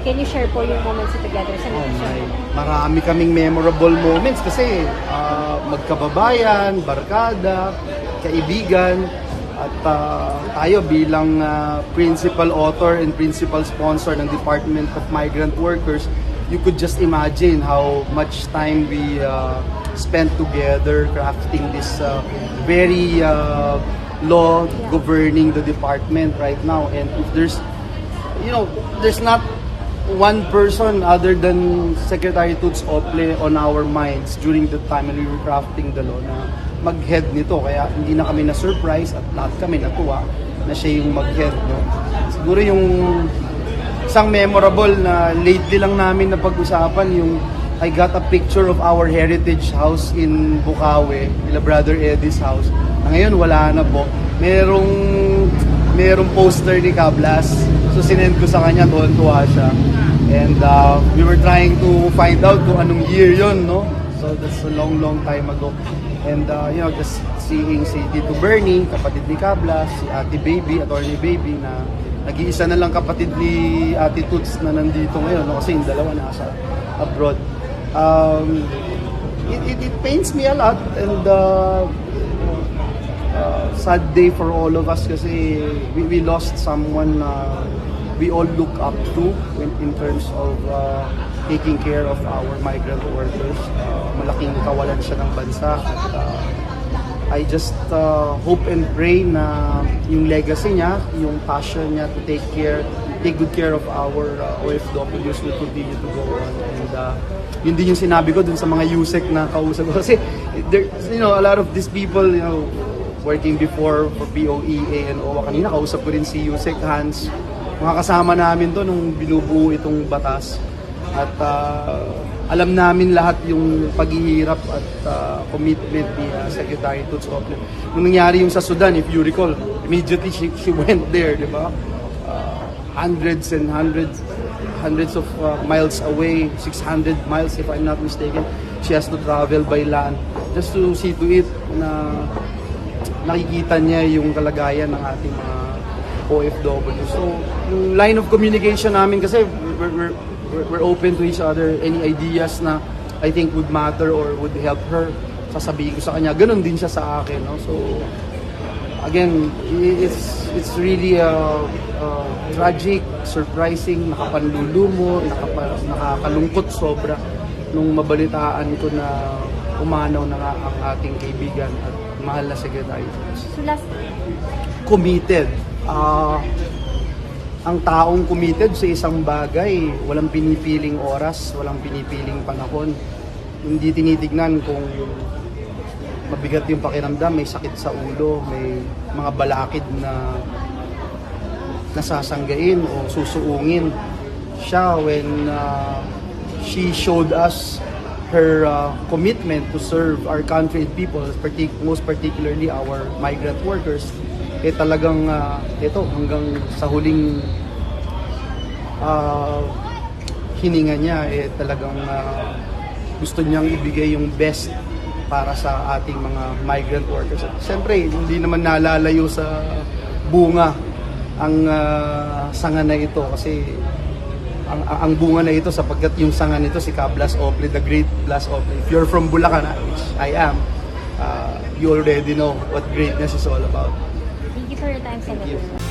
Can you share po yung moments together sa Oh my. Marami kaming memorable moments kasi ah, magkababayan, barkada, kaibigan, at ah, tayo bilang ah, principal author and principal sponsor ng Department of Migrant Workers, you could just imagine how much time we ah, spent together crafting this ah, very ah, law governing the department right now. And if there's you know, there's not one person other than Secretary Toots Ople on our minds during the time when we were crafting the law na mag-head nito. Kaya hindi na kami na-surprise at lahat kami natuwa na siya yung mag-head. No? Siguro yung isang memorable na lately lang namin na pag-usapan yung I got a picture of our heritage house in Bukawi, nila Brother Eddie's house. Na ngayon wala na po. Merong merong poster ni Kablas. So sinend ko sa kanya, tuwan-tuwa siya. And uh, we were trying to find out kung anong year yon, no? So that's a long, long time ago. And uh, you know, just seeing si Tito Bernie, kapatid ni Kablas, si Ate Baby, Attorney Baby, na nag-iisa na lang kapatid ni Ate Toots na nandito ngayon, no? kasi yung dalawa nasa abroad. Um, it, it, it pains me a lot and uh, uh, sad day for all of us kasi we, we lost someone na we all look up to in, in terms of uh, taking care of our migrant workers. Uh, malaking kawalan siya ng bansa. At, uh, I just uh, hope and pray na yung legacy niya, yung passion niya to take care, take good care of our uh, OFWs will continue to go on. And uh, yun din yung sinabi ko dun sa mga USEC na kausap ko. Kasi, there, you know, a lot of these people, you know, working before for POE, ANO, kanina kausap ko rin si USEC Hans. Mga kasama namin to nung binubuo itong batas. At uh, alam namin lahat yung paghihirap at uh, commitment ni uh, Secretary Toots Ople. Nung nangyari yung sa Sudan, if you recall, immediately she, she went there, di ba? Uh, hundreds and hundreds hundreds of uh, miles away, 600 miles if I'm not mistaken. She has to travel by land just to see to it na nakikita niya yung kalagayan ng ating mga OFW. So, yung line of communication namin kasi we're, we're, we're, open to each other. Any ideas na I think would matter or would help her, sasabihin ko sa kanya. Ganon din siya sa akin. No? So, again, it's it's really uh, uh, tragic, surprising, nakapanlulumo, nakapa, nakakalungkot sobra nung mabalitaan ko na umanaw na nga ang ating kaibigan at mahal na secretary. So last, Committed. Ah, ang taong committed sa isang bagay, walang pinipiling oras, walang pinipiling panahon. Hindi tinitignan kung mabigat yung pakiramdam, may sakit sa ulo, may mga balakid na nasasanggain o susuungin. Siya when uh, she showed us her uh, commitment to serve our country and people, most particularly our migrant workers, eh talagang uh, ito hanggang sa huling uh, hininga niya eh talagang uh, gusto niyang ibigay yung best para sa ating mga migrant workers. At siyempre, hindi naman nalalayo sa bunga ang uh, sanga na ito kasi ang, ang bunga na ito sapagkat yung sanga nito si Kablas Ople, the great Blas Ople. If you're from Bulacan, which I am, uh, you already know what greatness is all about. Thank you for your time, Thank you. Senator.